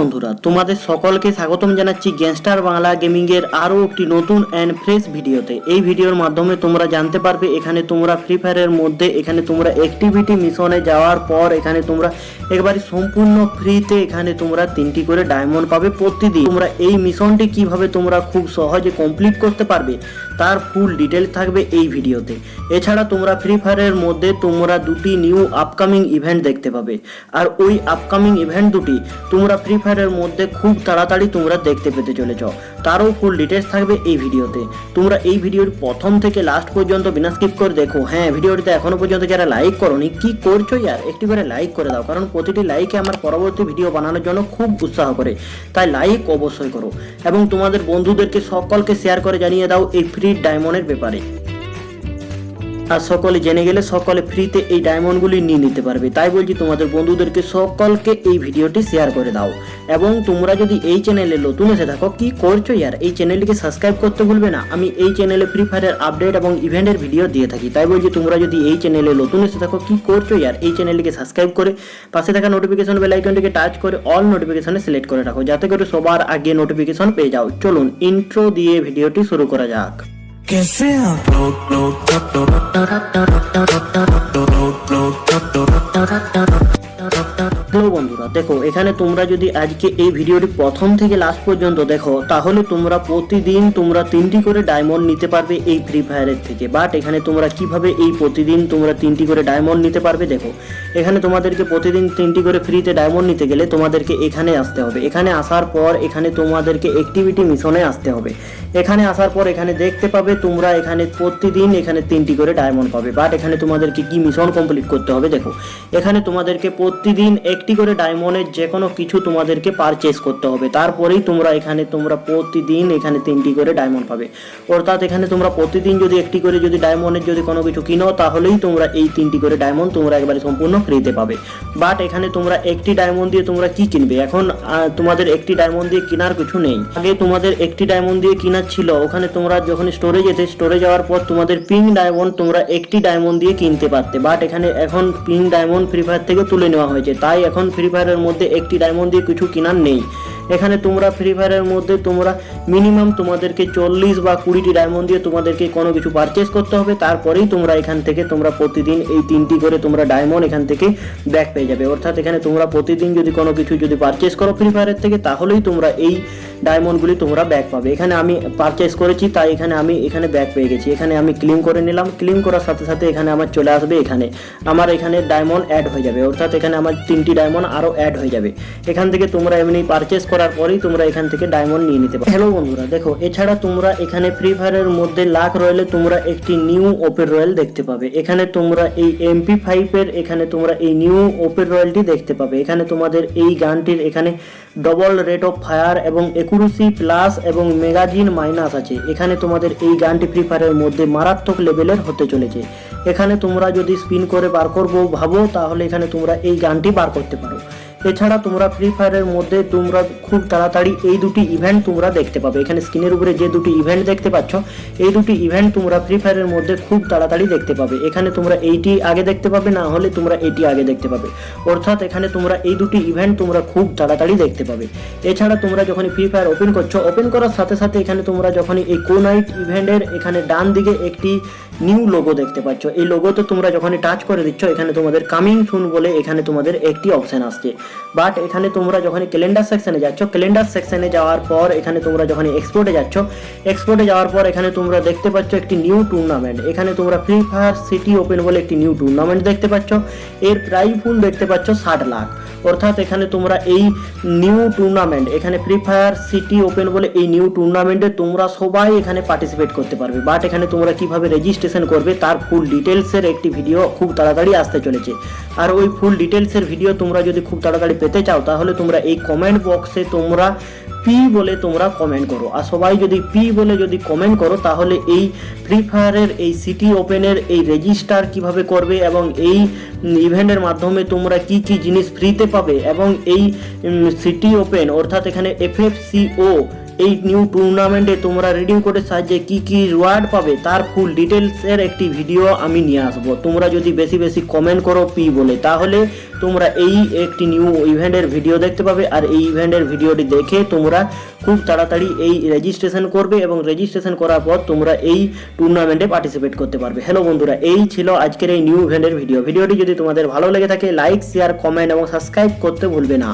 বন্ধুরা, তোমাদের সকলকে স্বাগতম জানাচ্ছি গ্যাংস্টার বাংলা গেমিং এর আরও একটি নতুন অ্যান্ড ফ্রেশ ভিডিওতে এই ভিডিওর মাধ্যমে তোমরা জানতে পারবে, এখানে তোমরা ফ্রি ফায়ারের মধ্যে, এখানে তোমরা অ্যাক্টিভিটি মিশনে যাওয়ার পর, এখানে তোমরা একবারে সম্পূর্ণ ফ্রিতে এখানে তোমরা তিনটি করে ডায়মন্ড পাবে প্রতিদিন। তোমরা এই মিশনটি কীভাবে তোমরা খুব সহজে কমপ্লিট করতে পারবে তার ফুল ডিটেল থাকবে এই ভিডিওতে। এছাড়া তোমরা ফ্রি ফায়ারের মধ্যে তোমরা দুটি নিউ আপকামিং ইভেন্ট দেখতে পাবে। আর ওই আপকামিং ইভেন্ট দুটি তোমরা ফ্রি ফায়ারের মধ্যে খুব তাড়াতাড়ি তোমরা দেখতে পেতে চলেছ। তারও ফুল ডিটেলস থাকবে এই ভিডিওতে। তোমরা এই ভিডিওর প্রথম থেকে লাস্ট পর্যন্ত বিনা স্কিপ করে দেখো। হ্যাঁ ভিডিওটিতে এখনও পর্যন্ত যারা লাইক করনি, কি করছ ইয়ার? একটি করে লাইক করে দাও, কারণ প্রতিটি লাইকে আমার পরবর্তী ভিডিও বানানোর জন্য খুব উৎসাহ করে। তাই লাইক অবশ্যই করো। এবং তোমাদের বন্ধুদেরকে সকলকে শেয়ার করে জানিয়ে দাও এই ফ্রি ডায়মন্ডের ব্যাপারে। আর সকলে জেনে গেলে সকলে ফ্রিতে এই ডায়মন্ডগুলি নিয়ে নিতে পারবে। তাই বলছি তোমাদের বন্ধুদেরকে সকলকে এই ভিডিওটি শেয়ার করে দাও। এবং তোমরা যদি এই চ্যানেলে নতুন এসে থাকো, কি করছ ইয়ার? এই চ্যানেলটিকে সাবস্ক্রাইব করতে ভুলবে না। আমি এই চ্যানেলে ফ্রি ফায়ারের আপডেট এবং ইভেন্টের ভিডিও দিয়ে থাকি। তাই বলছি তোমরা যদি এই চ্যানেলে নতুন এসে থাকো, কি করছ ইয়ার? এই চ্যানেলটিকে সাবস্ক্রাইব করে পাশে থাকা নোটিফিকেশন বেল আইকনটিকে টাচ করে অল নোটিফিকেশনে সিলেক্ট করে রাখো। যাতে করে সবার আগে নোটিফিকেশন পেয়ে যাও। চলুন ইন্ট্রো দিয়ে ভিডিওটি শুরু করা যাক। que sea. Hello, বন্ধুরা দেখো, এখানে তোমরা যদি আজকে এই ভিডিওটি প্রথম থেকে লাস্ট পর্যন্ত দেখো, তাহলে তোমরা প্রতিদিন তোমরা তিনটি করে ডায়মন্ড নিতে পারবে এই ফ্রি ফায়ারের থেকে। বাট এখানে তোমরা কীভাবে এই প্রতিদিন তোমরা তিনটি করে ডায়মন্ড নিতে পারবে দেখো। এখানে তোমাদেরকে প্রতিদিন তিনটি করে ফ্রিতে ডায়মন্ড নিতে গেলে তোমাদেরকে এখানে আসতে হবে। এখানে আসার পর এখানে তোমাদেরকে অ্যাক্টিভিটি মিশনে আসতে হবে। এখানে আসার পর এখানে দেখতে পাবে তোমরা এখানে প্রতিদিন এখানে তিনটি করে ডায়মন্ড পাবে। বাট এখানে তোমাদেরকে কি মিশন কমপ্লিট করতে হবে দেখো। এখানে তোমাদেরকে প্রতিদিন একটি করে ডায়মন্ডের যে কোনো কিছু তোমাদেরকে পারচেস করতে হবে। তারপরেই তোমরা এখানে, তোমরা প্রতিদিন এখানে তিনটি করে ডায়মন্ড পাবে। অর্থাৎ এখানে তোমরা প্রতিদিন যদি একটি করে যদি ডায়মন্ডের যদি কোনো কিছু কিনো, তাহলেই তোমরা এই তিনটি করে ডায়মন্ড তোমরা একবারে সম্পূর্ণ ফ্রিতে পাবে। বাট এখানে তোমরা একটি ডায়মন্ড দিয়ে তোমরা কি কিনবে? এখন তোমাদের একটি ডায়মন্ড দিয়ে কেনার কিছু নেই। আগে তোমাদের একটি ডায়মন্ড দিয়ে কেনার ছিল। ওখানে তোমরা যখন স্টোরে যেতে স্টোরে যাওয়ার পর তোমাদের পিঙ্ক ডায়মন্ড তোমরা একটি ডায়মন্ড দিয়ে কিনতে পারতে। বাট এখানে এখন পিঙ্ক ডায়মন্ড ফ্রি ফায়ার থেকে তুলে নেওয়া হয়েছে। তাই এখন ফ্রি ফায়ারের মধ্যে একটি ডায়মন্ড দিয়ে কিছু কেনার নেই। এখানে তোমরা ফ্রি ফায়ারের মধ্যে তোমরা মিনিমাম তোমাদেরকে চল্লিশ বা কুড়িটি ডায়মন্ড দিয়ে তোমাদেরকে কোনো কিছু পারচেস করতে হবে। তারপরেই তোমরা এখান থেকে তোমরা প্রতিদিন এই তিনটি করে তোমরা ডায়মন্ড এখান থেকে ব্যাক পেয়ে যাবে। অর্থাৎ এখানে তোমরা প্রতিদিন যদি কোনো কিছু যদি পারচেস করো ফ্রি ফায়ারের থেকে, তাহলেই তোমরা এই ডায়মন্ডগুলি তোমরা ব্যাক পাবে। এখানে আমি পারচেস করেছি, তাই এখানে আমি, এখানে ব্যাক পেয়ে গেছি। এখানে আমি ক্লিম করে নিলাম। ক্লিম করার সাথে সাথে এখানে আমার চলে আসবে এখানে। আমার এখানে ডায়মন্ড অ্যাড হয়ে যাবে। অর্থাৎ এখানে আমার তিনটি ডায়মন্ড আরও অ্যাড হয়ে যাবে। এখান থেকে তোমরা এমনি পারচেস করার পরেই তোমরা এখান থেকে ডায়মন্ড নিয়ে নিতে পারো। হ্যালো বন্ধুরা, দেখো, এছাড়া তোমরা এখানে ফ্রি ফায়ারের মধ্যে লাখ রয়েলে তোমরা একটি নিউ ওপেন রয়েল দেখতে পাবে। এখানে তোমরা এই এমপি ফাইভের এখানে তোমরা এই নিউ ওপেন রয়েলটি দেখতে পাবে। এখানে তোমাদের এই গানটির এখানে ডবল রেট অফ ফায়ার এবং একুরুসি প্লাস এবং মেগাজিন মাইনাস আছে। এখানে তোমাদের এই গানটি ফ্রি ফায়ারের মধ্যে মারাত্মক লেভেলের হতে চলেছে। এখানে তোমরা যদি স্পিন করে বার করব, ভাবো, তাহলে এখানে তোমরা এই গানটি বার করতে পারো। এছাড়া তোমরা ফ্রি ফায়ারের মধ্যে তোমরা খুব তাড়াতাড়ি এই দুটি ইভেন্ট তোমরা দেখতে পাবে। এখানে স্ক্রিনের উপরে যে দুটি ইভেন্ট দেখতে পাচ্ছ, এই দুটি ইভেন্ট তোমরা ফ্রি ফায়ারের মধ্যে খুব তাড়াতাড়ি দেখতে পাবে। এখানে তোমরা এইটি আগে দেখতে পাবে, না হলে তোমরা এটি আগে দেখতে পাবে। অর্থাৎ এখানে তোমরা এই দুটি ইভেন্ট তোমরা খুব তাড়াতাড়ি দেখতে পাবে। এছাড়া তোমরা যখন ফ্রি ফায়ার ওপেন করছ ওপেন করার সাথে সাথে এখানে তোমরা যখন এই কোনাইট ইভেন্টের এখানে ডান দিকে একটি নিউ লোগো দেখতে পাচ্ছ। এই লোগোতে তোমরা যখন টাচ করে দিচ্ছ, এখানে তোমাদের কামিং সুন বলে এখানে তোমাদের একটি অপশন আসছে। বাট এখানে তোমরা যখন ক্যালেন্ডার সেকশনে যাচ্ছ ক্যালেন্ডার সেকশনে যাওয়ার পর এখানে তোমরা যখন এক্সপোর্টে যাচ্ছ এক্সপোর্টে যাওয়ার পর এখানে তোমরা দেখতে পাচ্ছ একটি নিউ টুর্নামেন্ট এখানে তোমরা ফ্রি ফায়ার সিটি ওপেন বলে একটি নিউ টুর্নামেন্ট দেখতে পাচ্ছ। এর প্রাইজ ফুল দেখতে পাচ্ছ ষাট লাখ। অর্থাৎ এখানে তোমরা এই নিউ টুর্নামেন্ট এখানে ফ্রি ফায়ার সিটি ওপেন বলে এই নিউ টুর্নামেন্টে তোমরা সবাই এখানে পার্টিসিপেট করতে পারবে। বাট এখানে তোমরা কীভাবে রেজিস্ট্রেশন করবে তার ফুল ডিটেলসের একটি ভিডিও খুব তাড়াতাড়ি আসতে চলেছে। আর ওই ফুল ডিটেলসের ভিডিও তোমরা যদি খুব তাড়াতাড়ি পেতে চাও, তাহলে তোমরা এই কমেন্ট বক্সে তোমরা পি বলে তোমরা কমেন্ট করো। আর সবাই যদি পি বলে যদি কমেন্ট করো, তাহলে এই ফ্রি ফায়ারের এই সিটি ওপেনের এই রেজিস্টার কীভাবে করবে এবং এই ইভেন্টের মাধ্যমে তোমরা কি কি জিনিস ফ্রিতে পাবে এবং এই সিটি ওপেন অর্থাৎ এখানে এফএফসিও এই নিউ টুর্নামেন্টে তোমরা রিডিং কোডের সাহায্যে কি কি রিওয়ার্ড পাবে, তার ফুল ডিটেলসের একটি ভিডিও আমি নিয়ে আসব। তোমরা যদি বেশি বেশি কমেন্ট করো পি বলে, তাহলে তোমরা এই একটি নিউ ইভেন্টের ভিডিও দেখতে পাবে। আর এই ইভেন্টের ভিডিওটি দেখে তোমরা খুব তাড়াতাড়ি এই রেজিস্ট্রেশন করবে এবং রেজিস্ট্রেশন করার পর তোমরা এই টুর্নামেন্টে পার্টিসিপেট করতে পারবে। হ্যালো বন্ধুরা, এই ছিল আজকের এই নিউ ইভেন্টের ভিডিও ভিডিওটি যদি তোমাদের ভালো লেগে থাকে লাইক শেয়ার কমেন্ট এবং সাবস্ক্রাইব করতে ভুলবে না।